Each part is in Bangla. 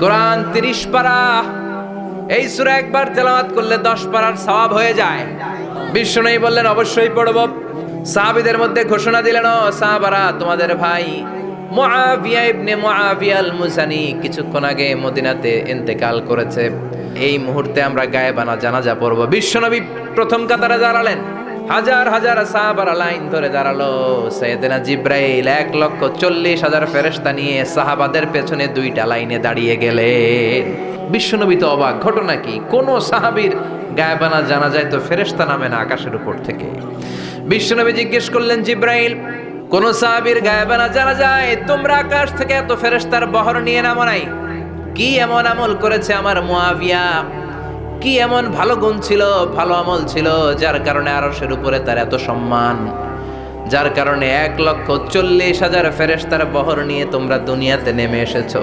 কোরআন তিরিশ পারা, এই সুরা একবার তেলাওয়াত করলে দশ পারার সওয়াব হয়ে যায়। বিষ্ণু বললেন, অবশ্যই পড়ব। সাহাবিদের মধ্যে ঘোষণা দিলেন, ও সাহাবারা, তোমাদের ভাই মুআবিয়া ইবনে মুআবিয়া মুসানি কিছুক্ষণ আগে মদিনাতে ইন্তেকাল করেছে। এই মুহূর্তে আমরা গায়েবানা জানাজা পড়ব। বিশ্বনবী প্রথম কাতারে দাঁড়ালেন। হাজার হাজার সাহাবারা লাইন ধরে দাঁড়াল। সৈয়দনা জিব্রাইল এক লক্ষ চল্লিশ হাজার ফেরেস্তা নিয়ে সাহাবাদের পেছনে দুইটা লাইনে দাঁড়িয়ে গেলেন। বিশ্বনবী তো অবাক, ঘটনা কি? কোন সাহাবীর গায়েবানা জানা যায় তো ফেরেস্তা নামে না আকাশের উপর থেকে। বিশ্বনবী জিজ্ঞেস করলেন, জিব্রাইল, কোন সাহাবীর গায়েবানা জানা যায়? তোমরা আকাশ থেকে এত ফেরেস্তার বহর নিয়ে নামো নাই? কি এমন আমল করেছে আমার মুয়াবিয়া? কি এমন ভালো গুণ ছিল, ভালো আমল ছিল, যার কারণে আরশের উপরে তার এত সম্মান? যার কারণে এক লক্ষ চল্লিশ হাজার ফেরেশতার বহর নিয়ে তোমরা দুনিয়াতে নেমে এসেছ।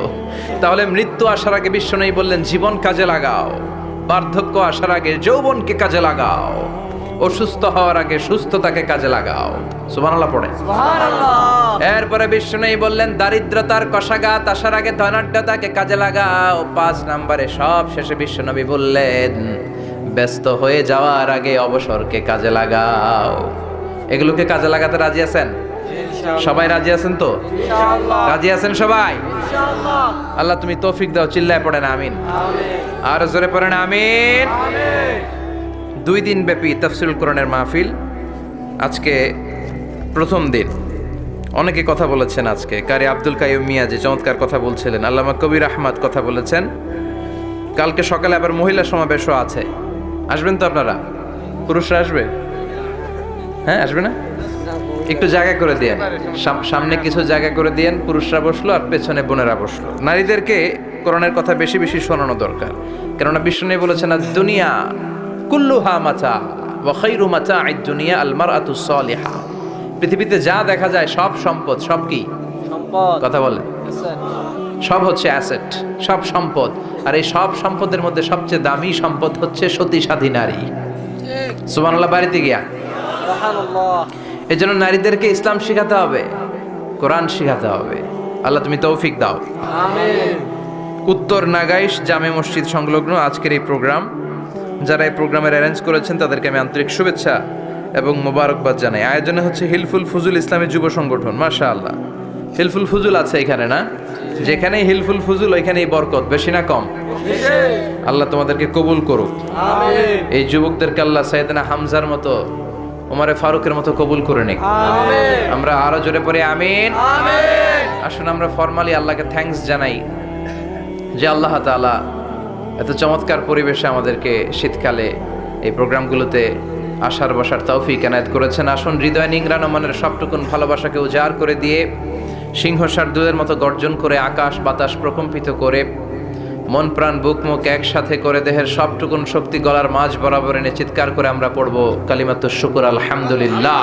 তাহলে মৃত্যু আসার আগে বিশ্ব নেই বললেন, জীবন কাজে লাগাও। বার্ধক্য আসার আগে যৌবনকে কাজে লাগাও। অসুস্থ হওয়ার আগে সুস্থতাকে কাজে লাগাও। সুবহানাল্লাহ পড়ে। এরপরে নেই বললেন দারিদ্রতার কষাঘাত আসার আগে ধনাঢ্যতাকে কাজে লাগাও। পাঁচ নম্বরে সব শেষে বিশ্বনবী বললেন ব্যস্ত হয়ে যাওয়ার আগে অবসরকে কাজে লাগাও। এগুলোকে কাজে লাগাতে রাজি আছেন? সবাই রাজি আছেন তো? রাজি আছেন সবাই? আল্লাহ তুমি তৌফিক দাও চিল্লায় পড়েন আমিন। আর জোরে পড়েন আমিন। দুই দিন ব্যাপী তফসিল কোরআনের মাহফিল। আজকে প্রথম দিন। অনেকে কথা বলেছেন আজকে। কারি আব্দুল কাইম মিয়া যে চমৎকার কথা বলছিলেন, আল্লামা কবির আহমদ কথা বলেছেন। কালকে সকালে আবার মহিলা সমাবেশও আছে। আসবেন তো আপনারা? পুরুষরা আসবে? হ্যাঁ আসবে না? একটু জায়গা করে দিয়েন সাম- সামনে কিছু জায়গা করে দিয়েন পুরুষরা বসল আর পেছনে বোনেরা বসল। নারীদেরকে কোরআনের কথা বেশি বেশি শোনানো দরকার। কেননা বিষ্ণু বলেছেন আর দুনিয়া কুল্লুহা মাচা ওয়া খাইরু মাচা আই দুনিয়া আলমার আতু সলিহা। পৃথিবীতে যা দেখা যায় সব সম্পদ সব কি? সম্পদ। কথা বলেন। সব হচ্ছে অ্যাসেট সব সম্পদ। আর এই সব সম্পদের মধ্যে সবচেয়ে দামি সম্পদ হচ্ছে সতী সাধী নারী সুবহানাল্লাহ বাড়িতে গিয়া। এই জন্য নারীদেরকে ইসলাম শিখাতে হবে কোরআন শিখাতে হবে। আল্লাহ তুমি তৌফিক দাও। উত্তর নাগাইশ জামে মসজিদ সংলগ্ন আজকের এই প্রোগ্রাম। যারা এই প্রোগ্রামের অ্যারেঞ্জ করেছেন তাদেরকে আমি আন্তরিক শুভেচ্ছা এবং মোবারকবাদ জানাই। আয়োজনে হচ্ছে হিলফুল ফুজুল ইসলামী যুব সংগঠন মাশা আল্লাহ হিলফুল ফুজুল আছে এখানে না? যেখানেই হিলফুল ফুজুল ওইখানেই বরকত বেশি না কম। আল্লাহ তোমাদেরকে কবুল করুক। এই যুবকদেরকে আল্লাহ সাইয়েদনা হামজার মতো ওমারে ফারুকের মতো কবুল করে নিক। আমরা আরও জোরে পড়ে আমিন। আসুন আমরা ফর্মালি আল্লাহকে থ্যাঙ্কস জানাই যে আল্লাহ তাআলা এত চমৎকার পরিবেশে আমাদেরকে শীতকালে এই প্রোগ্রামগুলোতে আসার বসার তৌফিক এনায়েত করেছেন। আসুন, হৃদয় নিংরানো মনের সবটুকুন ভালোবাসাকে উজাড় করে দিয়ে সিংহসার দুধের মতো গর্জন করে আকাশ বাতাস প্রকম্পিত করে মন প্রাণ বুক মুখ একসাথে করে দেহের সবটুকুন শক্তি গলার মাঝ বরাবর এনে চিৎকার করে আমরা পড়ব কালিমাত শুকুর, আলহামদুলিল্লাহ।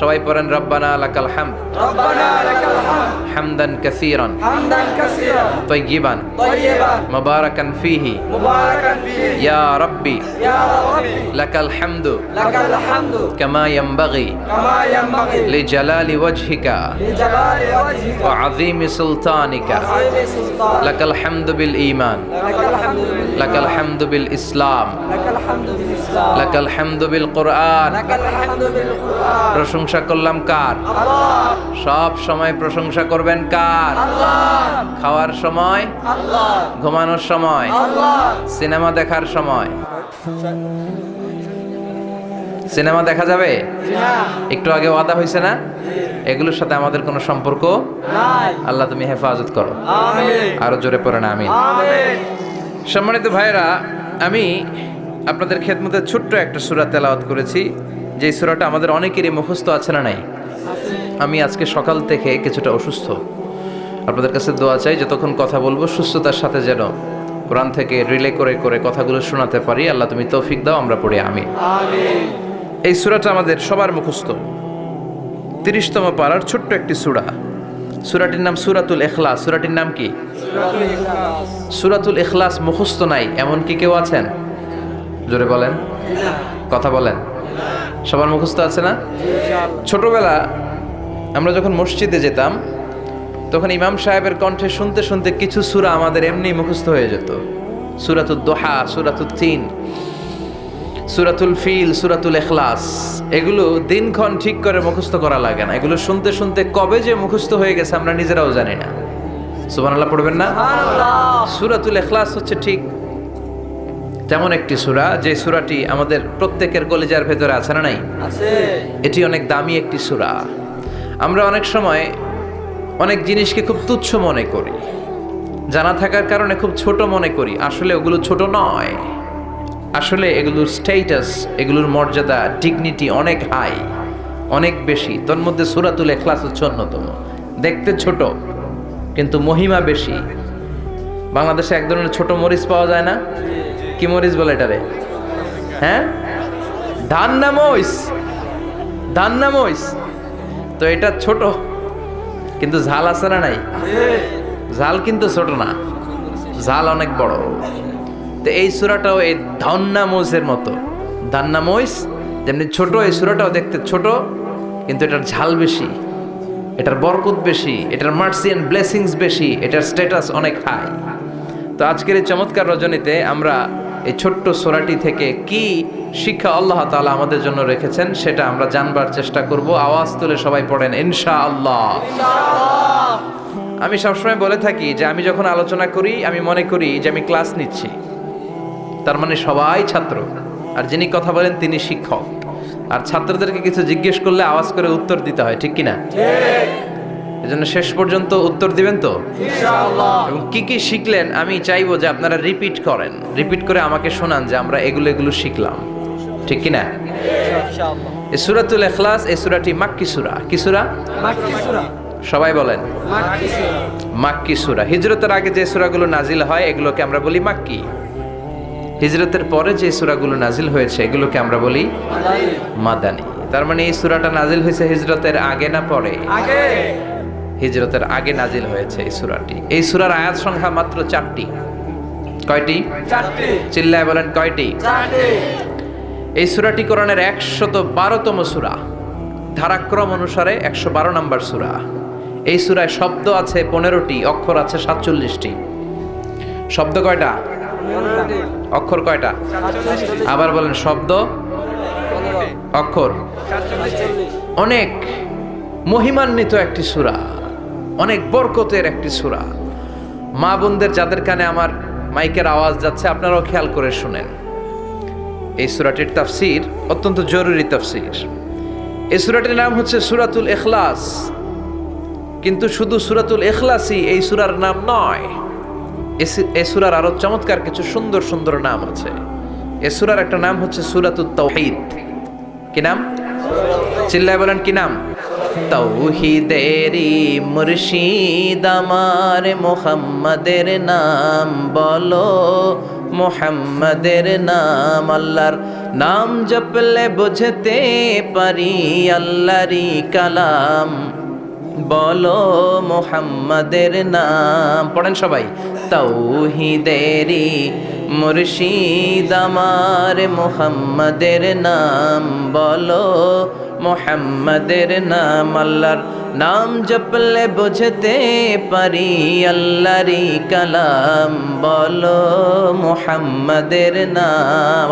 সবাই পড়েন রব্বানা লাকাল হামদ ربنا لك الحمد حمدا كثيرا حمدا كثيرا طيبا طيبا مباركا فيه مباركا فيه يا ربي يا ربي لك الحمد لك الحمد كما ينبغي كما ينبغي لجلال وجهك لجلال وجهك وعظيم سلطانك وعين سلطان لك الحمد بالإيمان لك الحمد بالله لك الحمد بالإسلام لك الحمد بالإسلام لك الحمد بالقرآن لك الحمد بالقرآن প্রশংসা করলাম কার? সব সময় প্রশংসা করবেন কার? খাওয়ার সময়? ঘুমানোর সময়? সিনেমা দেখার সময়? সিনেমা দেখা যাবে? একটু আগে ওয়াদা হয়েছে না? এগুলোর সাথে আমাদের কোনো সম্পর্ক আল্লাহ তুমি হেফাজত করো। আরও জোরে পড়ে না আমি সম্মানিত ভাইরা আমি আপনাদের খেদমতে ছোট্ট একটা সুরা তেলাওয়াত করেছি। যে সুরাটা আমাদের অনেকেরই মুখস্থ আছে না নাই? আমি আজকে সকাল থেকে কিছুটা অসুস্থ। আপনাদের কাছে দোয়া চাই যতক্ষণ কথা বলব সুস্থতার সাথে যেন কোরআন থেকে রিলে করে করে কথাগুলো শোনাতে পারি। আল্লাহ তুমি তৌফিক দাও আমরা পড়ি আমি এই সুরাটা আমাদের সবার মুখস্থ। তিরিশতম পাড়ার ছোট্ট একটি সুরা। সুরাটির নাম সুরাতুল এখলাস সুরাটির নাম কি? সূরাতুল এখলাস মুখস্থ নাই এমন কি কেউ আছেন? জোরে বলেন। কথা বলেন। সবার মুখস্থ আছে না? ছোটবেলা আমরা যখন মসজিদে যেতাম তখন ইমাম সাহেবের কণ্ঠে শুনতে শুনতে কিছু সুরা আমাদের এমনি মুখস্থ হয়ে যেত। সূরাতুদ দোহা সূরাতুত তিন সুরাতুল ফিল সুরাতুল এখলাস। এগুলো দিনক্ষণ ঠিক করে মুখস্থ করা লাগে না। এগুলো শুনতে শুনতে কবে যে মুখস্থ হয়ে গেছে আমরা নিজেরাও জানি না। সুবহানাল্লাহ পড়বেন না? সুরাতুল এখলাস হচ্ছে ঠিক তেমন একটি সূরা যে সূরাটি আমাদের প্রত্যেকের কলেজার ভেতরে আছে না নাই? এটি অনেক দামি একটি সূরা। আমরা অনেক সময় অনেক জিনিসকে খুব তুচ্ছ মনে করি। জানা থাকার কারণে খুব ছোট মনে করি। আসলে ওগুলো ছোট নয়। আসলে এগুলোর স্টেটাস এগুলোর মর্যাদা ডিগনিটি অনেক হাই অনেক বেশি। তোর মধ্যে সুরাতুল এখলাস হচ্ছে অন্যতম। দেখতে ছোট কিন্তু মহিমা বেশি। বাংলাদেশে এক ধরনের ছোট মরিচ পাওয়া যায় না? কি মরিচ বলে এটারে? হ্যাঁ? ধান্না মরিচ। ধান্না মরিচ। তো এটা ছোট, কিন্তু ঝাল আছে না নাই? ঝাল কিন্তু ছোট না। ঝাল অনেক বড়। তো এই সুরাটাও এই ধন্না মরিচের মতো। ধান্না মরিচ, যেমনি ছোট, এই সুরাটাও দেখতে ছোট, কিন্তু এটার ঝাল বেশি। এটার বরকত বেশি, এটার মার্সি অ্যান্ড ব্লেসিংস বেশি, এটার স্ট্যাটাস অনেক হাই তো আজকের এই চমৎকার রজনীতে আমরা এই ছোট্ট সোরাটি থেকে কি শিক্ষা আল্লাহ তালা আমাদের জন্য রেখেছেন সেটা আমরা জানবার চেষ্টা করব। আওয়াজ তুলে সবাই পড়েন ইনশা আল্লাহ আমি সবসময় বলে থাকি যে আমি যখন আলোচনা করি, আমি মনে করি যে আমি ক্লাস নিচ্ছি। তার মানে সবাই ছাত্র। আর যিনি কথা বলেন তিনি শিক্ষক। আর ছাত্রদেরকে কিছু জিজ্ঞেস করলে আওয়াজ করে উত্তর দিতে হয়, ঠিক কিনা? এজন্য শেষ পর্যন্ত উত্তর দিবেন তো? এবং কি কি শিখলেন? আমি চাইব যে আপনারা রিপিট করেন। রিপিট করে আমাকে শোনান যে আমরা এগুলো এগুলো শিখলাম। ঠিক কি না এই সুরাতুল এখলাস এই সুরাটি মাক্কি সুরা। কি সুরা? সবাই বলেন। মাক্কি মাক্কি সুরা। হিজরতের আগে যে সুরাগুলো নাজিল হয় এগুলোকে আমরা বলি মাক্কি। হিজরতের পরে যে সুরাগুলো নাজিল হয়েছে এগুলোকে আমরা বলি মাদানি। তার মানে এই সুরাটা নাজিল হয়েছে হিজরতের আগে না পরে? আগে। হিজরতের আগে নাজিল হয়েছে এই সুরাটি। এই সুরার আয়াত সংখ্যা মাত্র চারটি। কয়টি? চিল্লায় বলেন কয়টি? এই সুরাটি কোরআনের একশত বারোতম সুরা। ধারাক্রম অনুসারে একশো বারো নম্বর সুরা। এই সুরায় শব্দ আছে পনেরোটি অক্ষর আছে সাতচল্লিশটি। শব্দ কয়টা? অক্ষর কয়টা? আবার বলেন শব্দ? অক্ষর। অনেক মহিমান্বিত একটি সুরা। অনেক বরকতের একটি সুরা। মা বোনদের যাদের কানে আমার মাইকের আওয়াজ যাচ্ছে, আপনারাও খেয়াল করে শুনেন। এই সুরাটির তাফসির অত্যন্ত জরুরি তাফসির। এই সুরাটির নাম হচ্ছে সুরাতুল এখলাস কিন্তু শুধু সুরাতুল এখলাসই এই সুরার নাম নয়, এ সুরার আরও চমৎকার কিছু সুন্দর সুন্দর নাম আছে। এ সুরার একটা নাম হচ্ছে সুরাতুল তাওহীদ। কি নাম? চিল্লায় বলেন কি নাম? তৌহিদেরি মুর্শিদ আমার মোহাম্মদের নাম বলো, মোহাম্মদের নাম আল্লাহর নাম জপলে বুঝতে পারি আল্লাহরি কালাম। বলো, মোহাম্মদের নাম। পড়েন সবাই। তৌহিদেরি মুর্শিদ আমার মোহাম্মদের নাম বলো মোহাম্মদের নাম আল্লাহর নাম জপলে বুঝতে পারি আল্লাহরি কালাম। বলো মোহাম্মদের নাম।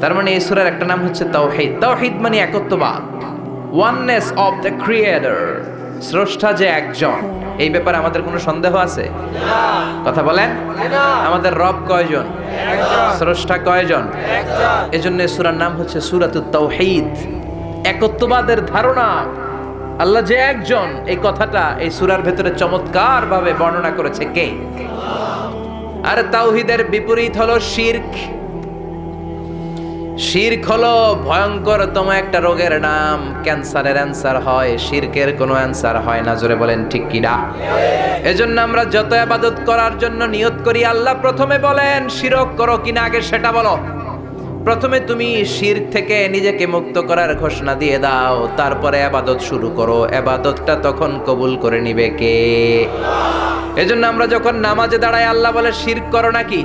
তার মানে এই সূরার একটা নাম হচ্ছে তৌহিদ তৌহিদ মানে একত্ববাদ। ওয়াননেস অফ দ্য ক্রিয়েটর স্রষ্টা যে একজন, এই ব্যাপারে আমাদের কোনো সন্দেহ আছে? কথা বলেন। আমাদের রব কয়জন? স্রষ্টা কয়জন? এই সূরার নাম হচ্ছে সূরাতুত তাওহীদ। একত্ববাদের ধারণা, আল্লাহ যে একজন, এই কথাটা এই সুরার ভেতরে চমৎকার ভাবে বর্ণনা করেছে কে? আর তাওহিদের বিপরীত হলো শিরক। শির্ক হলো ভয়ঙ্করতম একটা রোগের নাম। ক্যান্সারের অ্যান্সার হয়, শিরকের কোনো অ্যান্সার হয় না, জোরে বলেন ঠিক কিনা? এজন্য আমরা যত আবাদত করার জন্য নিয়ত করি, আল্লাহ প্রথমে বলেন, শিরক করো কিনা, আগে সেটা বলো। প্রথমে তুমি শির থেকে নিজেকে মুক্ত করার ঘোষণা দিয়ে দাও, তারপরে আবাদত শুরু করো। আবাদতটা তখন কবুল করে নিবে কে? এজন্য আমরা যখন নামাজে দাঁড়াই, আল্লাহ বলে, শির করো নাকি?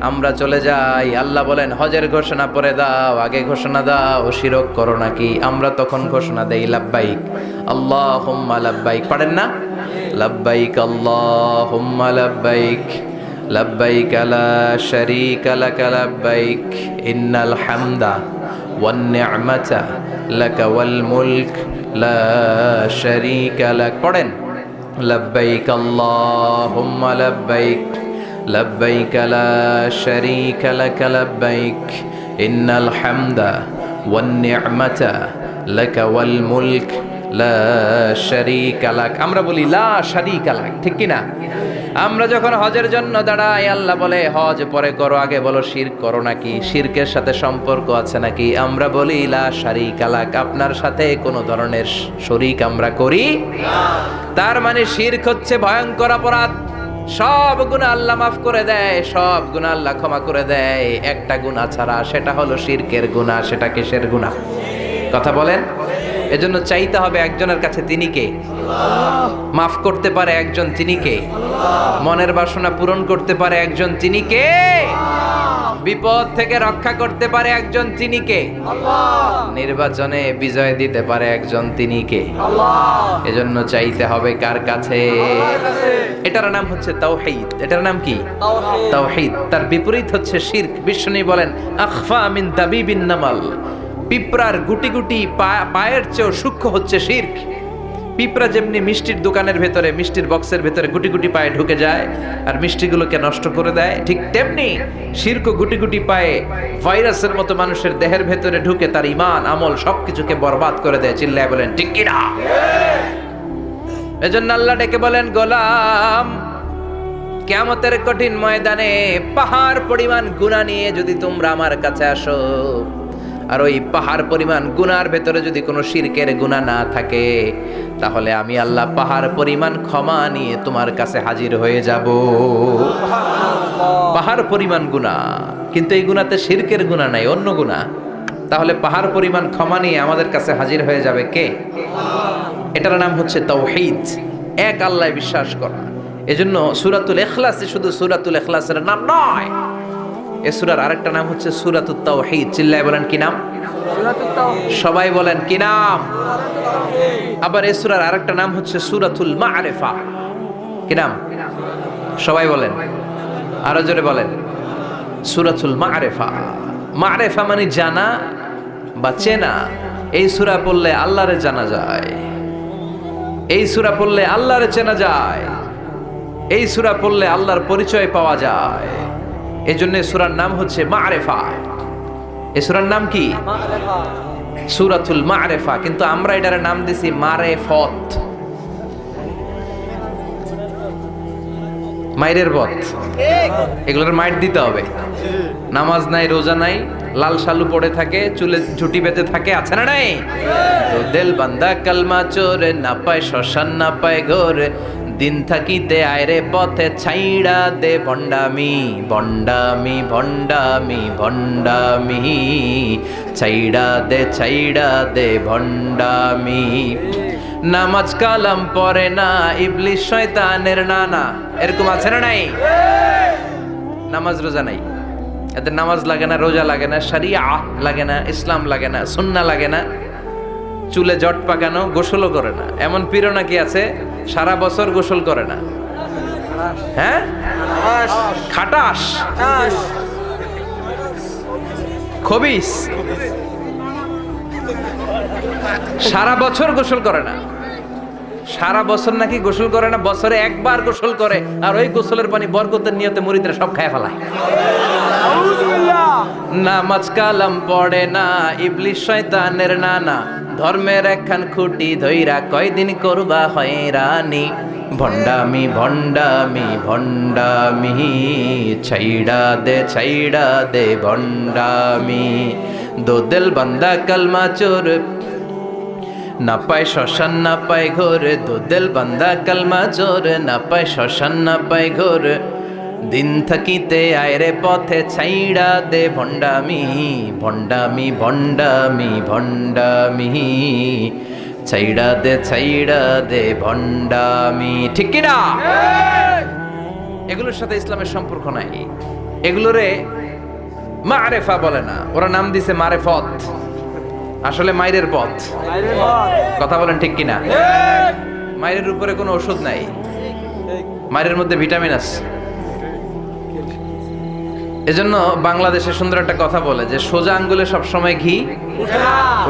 আমরা চলে যাই। আল্লাহ বলেন, হজের ঘোষণা পরে দাও, আগে ঘোষণা দাও, শিরক করো নাকি? আমরা তখন ঘোষণা দেই লাভবাইক আল্লাহ হোম্মা লাভবাইক পারেন না? লাভবাইক আল্লাহ হোম্মা লাভবাইক লাভবাইক আলা শরিক আলাকা লাব্বাইক। ইন্নাল হামদা ওয়ান্নি'মাতা লাকা ওয়াল মুলক। লা শরিকা লাক। পড়েন? লাব্বাইক, আল্লাহুম্মা লাভবাইক لبيك لا شريك لك لبيك إن الحمد والنعمة لك والملك লা শারীকা লাক আমরা বলি লা শারীকা লাক ঠিক কি না আমরা যখন হজের জন্য দাঁড়াই আল্লাহ বলে হজ পরে করো আগে বলো শিরক করো নাকি শিরকের সাথে সম্পর্ক আছে নাকি আমরা বলি লা শারীকা লাক আপনার সাথে কোনো ধরনের শরিক আমরা করি তার মানে শিরক হচ্ছে ভয়ঙ্কর অপরাধ সব গুণা আল্লাহ মাফ করে দেয়, সব গুণা আল্লাহ ক্ষমা করে দেয়। একটা গুণা ছাড়া সেটা হলো শিরকের গুণা সেটা কিসের গুণা কথা বলেন? এজন্য চাইতে হবে একজনের কাছে তিনি কে মাফ করতে পারে একজন তিনি কে মনের বাসনা পূরণ করতে পারে একজন তিনি কে বিপদ থেকে রক্ষা করতে পারে একজন তিনি কে নির্বাচনে বিজয় দিতে পারে একজন তিনি কে এজন্য চাইতে হবে কার কাছে? এটার নাম হচ্ছে তাওহীদ। এটার নাম কি? তাওহীদ। তার বিপরীত হচ্ছে শিরক। বিষ্ণু বলেন আখফা মিন দাবিবিন নামাল। পিঁপড়ার গুটি গুটি পায়ের চেয়েও সূক্ষ্ম হচ্ছে শিরক। পিঁপড়া যেমনি মিষ্টির দোকানের ভেতরে, মিষ্টির বক্সের ভেতরে গুটি গুটি পায়ে ঢুকে যায় আর মিষ্টিগুলোকে নষ্ট করে দেয়, ঠিক তেমনি শির্ক গুটি গুটি পায়ে ভাইরাসের মতো মানুষের দেহের ভেতরে ঢুকে তার ইমান, আমল সব কিছুকে বরবাদ করে দেয়, চিল্লায় বলেন, ঠিক কিনা? এজন্য আল্লাহ ডেকে বলেন, গোলাম কেমতের কঠিন ময়দানে পাহাড় পরিমাণ গুণা নিয়ে যদি তোমরা আমার কাছে আসো আর ওই পাহাড় পরিমাণ গুনার ভেতরে যদি কোনো শিরকের গুণা না থাকে তাহলে আমি আল্লাহ পাহাড় পরিমাণ ক্ষমা নিয়ে তোমার কাছে হাজির হয়ে যাব। পাহাড় পরিমাণ গুণা কিন্তু এই গুণাতে শিরকের গুণা নাই অন্য গুণা তাহলে পাহাড় পরিমাণ ক্ষমা নিয়ে আমাদের কাছে হাজির হয়ে যাবে কে? এটার নাম হচ্ছে তাওহীদ এক আল্লাহ বিশ্বাস করা। এজন্য সুরাতুল এখলাসে শুধু সুরাতুল এখলাসের নাম নয় এ সুরার আরেকটা নাম হচ্ছে সুরাতুত তাওহীদ। চিল্লায় বলেন কি নাম? সবাই বলেন কি নাম? আবার এ সুরার আরেকটা নাম হচ্ছে সুরাতুল মাআরিফা কি নাম? সবাই বলেন। আরও জোরে বলেন। সুরাতুল মাআরিফা মাআরিফা মানে জানা বা চেনা। এই সূরা পড়লে আল্লাহরে জানা যায়। এই সূরা পড়লে আল্লাহরে চেনা যায়। এই সূরা পড়লে আল্লাহর পরিচয় পাওয়া যায়। এই জন্য সূরার নাম হচ্ছে মা আরেফা এই সুরার নাম কি? সুরাতুল মারেফা। কিন্তু আমরা এটার নাম দিছি মারেফত। মায়ের পথ এগুলোর মাইট দিতে হবে। নামাজ নাই, রোজা নাই, লাল শালু পড়ে থাকে, চুলে ঝুটি বেঁধে থাকে, আছে না নাই? দেল বান্দা কালমা চোরে, না পায় শ্মশান, না পায় ঘোরে দিন থাকিতে আয়রে পথে ছাইড়া দে, ভণ্ডামি ভণ্ডামি ভণ্ডামি ভণ্ডামি। ছাইড়া দে ছাইড়া দে, ভণ্ডামি। নামাজ কালাম পরে না, ইবলিশ শয়তানের নানা। এরকম আছে না নাই? নামাজ রোজা নাই। এদের নামাজ লাগে না, রোজা লাগে না সারিয়া লাগে না, ইসলাম লাগে না, সুন্না লাগে না। চুলে জট পাকানো গোসলও করে না। এমন পীড়না কি আছে? সারা বছর গোসল করে না। হ্যাঁ? খাটাস। খবিস। সারা বছর গোসল করে না। সারা বছর নাকি গোসল করে না, বছরে একবার গোসল করে, আর ওই গোসলের পানি বরকতের নিয়তে মুরিদরা সব খায় ফেলায়। নামাজ কালাম পড়ে না ইবলিশ শয়তানের নানা, ধর্মের একখান খুঁটি ধইরা কয়দিন করবা হয়রানি। ভণ্ডামি ভণ্ডামি ভণ্ডামি, ছাইড়া দে ছাইড়া দে, ভণ্ডামি। দোদেল বান্দা, কালমা চোর না পায় শ্মশান, না পায় ঘোর। দো দিল বান্দা কালমা চোর না পায় শ্মশান, না পায় ঘোর। দিন থাকিতে আয়রে পথে ছাইড়া দে ভণ্ডামি ভণ্ডামি ভণ্ডামি ভণ্ডামি। ছাইড়া দে ছাইড়া দে ভণ্ডামি। ঠিক কিনা এগুলোর সাথে ইসলামের সম্পর্ক নাই। এগুলোরে মারেফা বলে না। ওরা নাম দিছে মারেফত। আসলে মাইরের পথ। কথা বলেন ঠিক কিনা? মাইরের উপরে কোনো ওষুধ নাই। মাইরের মধ্যে ভিটামিন আছে। এজন্য বাংলাদেশে সুন্দর একটা কথা বলে যে সোজা আঙ্গুলে সবসময় ঘি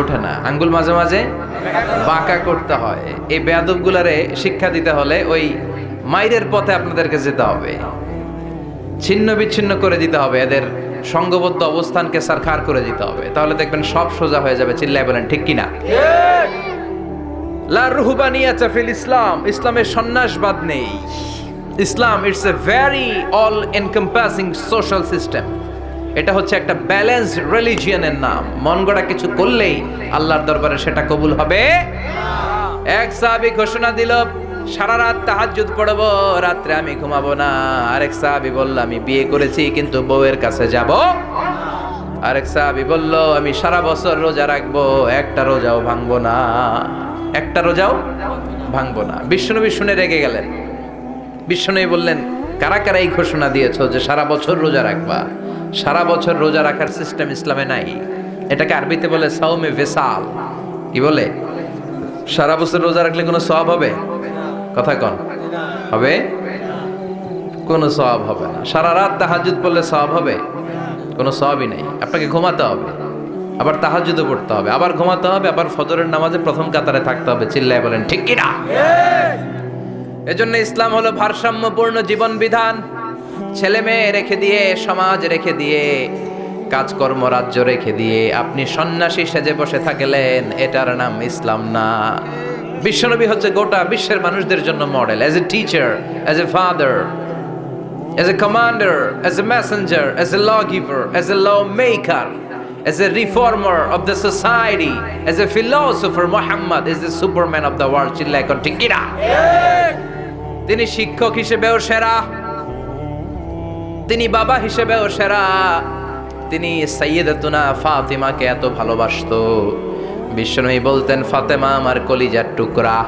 ওঠে না। আঙ্গুল মাঝে মাঝে বাঁকা করতে হয়। এই বেয়াদব গুলারে শিক্ষা দিতে হলে ওই মাইরের পথে আপনাদেরকে যেতে হবে। ছিন্ন বিচ্ছিন্ন করে দিতে হবে। এদের সঙ্গবদ্ধ অবস্থানকে সারখার করে দিতে হবে। তাহলে দেখবেন সব সোজা হয়ে যাবে, চিল্লায় বলেন, ঠিক কিনা? লা রুহবানিয়াতা ইসলাম, ইসলামের সন্ন্যাসবাদ নেই। Islam it's a very all encompassing social system এটা হচ্ছে একটা ব্যালেন্সড রিলিজিয়নের নাম। মন গড়া কিছু করলেই আল্লাহর দরবারে সেটা কবুল হবে। এক সাহাবি ঘোষণা দিল সারা রাত তাহাজ্জুদ পড়ব, রাত্রে আমি ঘুমাবো না। আরেক সাহাবি বলল, আমি বিয়ে করেছি, কিন্তু বউয়ের কাছে যাব আরেক সাহাবি বলল, আমি সারা বছর রোজা রাখব, একটা রোজাও ভাঙবো না। একটা রোজাও ভাঙবো না। বিষ্ণুনবী শুনে রেগে গেলেন। বিষ্ণুনবী বললেন, কারা কারা এই ঘোষণা দিয়েছ যে সারা বছর রোজা রাখবা? সারা বছর রোজা রাখার সিস্টেম ইসলামে নাই। এটাকে আরবিতে বলে সাউমে ভেসাল। কি বলে? সারা বছর রোজা রাখলে কোনো সওয়াব হবে? কথা কন। হবে? কোনো সওয়াব হবে না। সারা রাত তাহাজুদ পড়লে সওয়াব হবে? কোনো সওয়াবই নেই। আপনাকে ঘুমাতে হবে। আবার তাহাজুদও পড়তে হবে। আবার ঘুমাতে হবে, আবার ফজরের নামাজে প্রথম কাতারে থাকতে হবে। চিল্লায় বলেন, ঠিক কিনা? এজন্য ইসলাম হলো ভারসাম্যপূর্ণ জীবন বিধান ছেলে মেয়ে রেখে দিয়ে, সমাজ রেখে দিয়ে, কাজকর্ম রাজ্য রেখে দিয়ে, আপনি সন্ন্যাসী সেজে বসে থাকলেন, এটার নাম ইসলাম না। বিশ্বনবী হচ্ছে গোটা বিশ্বের মানুষদের জন্য model as a teacher as a father as a commander, as a messenger, as a lawgiver, as a lawmaker, as a reformer of the society, as a philosopher, Muhammad is the superman of the world. চিল্লায় কর ঠিক কিনা? তিনি শিক্ষক হিসেবেও সেরা তিনি বাবা হিসেবেও সেরা তিনি সাইয়েদাতুনা ফাতিমাকে এত ভালোবাসতো বিশ্বনবী বলতেন, ফাতেমা আমার কলিজার টুকরা।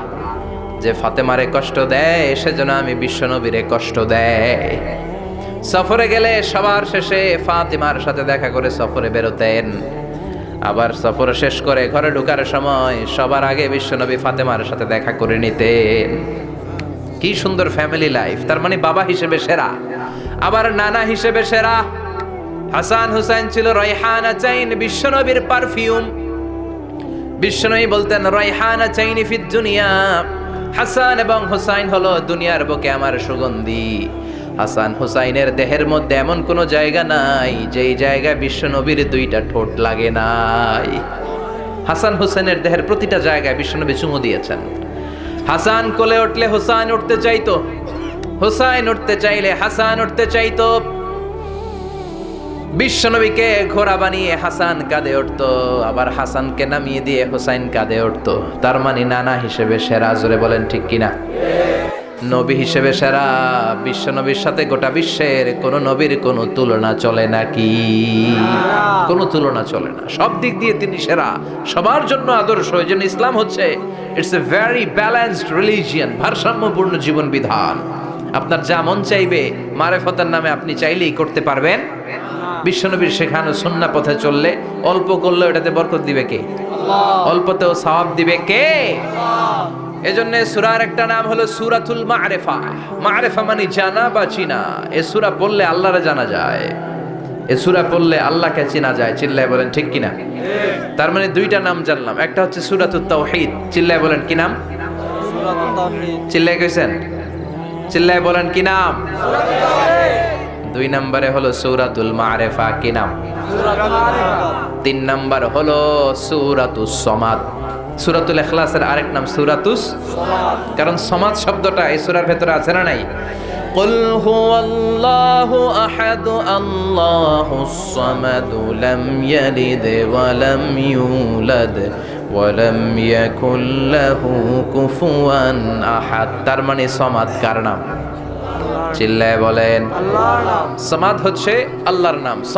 যে ফাতেমারে কষ্ট দেয়, সেজন্য আমি বিশ্বনবীরে কষ্ট দেয়। সফরে গেলে সবার শেষে ফাতিমার সাথে দেখা করে সফরে বেরোতেন। আবার সফর শেষ করে ঘরে ঢুকার সময় সবার আগে বিশ্বনবী ফাতেমার সাথে দেখা করে নিতেন। কি সুন্দর ফ্যামিলি লাইফ তার মানে বাবা হিসেবে সেরা। আবার নানা হিসেবে সেরা। হাসান হুসাইন ছিল রয়হানা চাইন বিশ্বনবীর পারফিউম বিশ্বনবী বলতেন রয়হানা চাইনি ফিদ দুনিয়া। হাসান এবং হুসাইন হলো দুনিয়ার বুকে আমার সুগন্ধি। হাসান হুসাইনের দেহের মধ্যে এমন কোনো জায়গা নাই, যেই জায়গায় বিশ্বনবীর দুইটা ঠোঁট লাগে নাই। হাসান হুসাইনের দেহের প্রতিটা জায়গায় বিশ্বনবী চুমু দিয়েছেন। হাসান কোলে উঠলে হুসাইন উঠতে চাইতো। হুসাইন উঠতে চাইলে হাসান উঠতে চাইতো। বিশ্বনবীকে ঘোড়া বানিয়ে হাসান কাঁদে উঠতো, আবার হাসানকে নামিয়ে দিয়ে হোসাইন কাঁদে উঠতো। তার মানে নানা হিসেবে সেরা, জোরে বলেন ঠিক কিনা? নবী হিসেবে সেরা, বিশ্বনবীর সাথে গোটা বিশ্বের কোন নবীর কোনো তুলনা চলে নাকি কোনো তুলনা চলে না। সব দিক দিয়ে তিনি সেরা, সবার জন্য আদর্শ, এই জন্য ইসলাম হচ্ছে it's a very balanced religion ভারসাম্যপূর্ণ জীবন বিধান। আপনার যা মন চাইবে, মারেফতের নামে আপনি চাইলেই করতে পারবেন। বিশ্বনবীর শেখানো সুন্না পথে চললে অল্প করলেও এটাতে বরকত দিবে কে? অল্পতেও সওয়াব দিবে কে? এজন্য সুরার একটা নাম হলো সুরাতুল মারেফা। মারেফা মানে জানা বা চিনা। এ সুরা পড়লে আল্লাহরে জানা যায়। এ সুরা পড়লে আল্লাহকে চেনা যায়। চিল্লায় বলেন ঠিক কিনা? তার মানে দুইটা নাম জানলাম। একটা হচ্ছে সুরাতুত তাওহীদ। চিল্লায় বলেন কি নাম। চিল্লায় কইছেন? চিল্লায় বলেন কি নাম? দুই নম্বরে হলো সূরাতুল মারেফা কি নাম সূরাতুল মারিফাত। তিন নাম্বার হলো সুরাতুস সমাদ সুরাতুল এখলাসের আরেক নাম সুরাতুস সালাত। কারণ সমাজ শব্দটা এই সুরার ভেতরে আছে না নাই قل هو الله أحد الله الصمد لم يلد ولم يولد ولم يكن له كفوا أحد তার মানে সমাদ কার নাম চিল্লায় বলেন সমাদ হচ্ছে আল্লাহর নাম।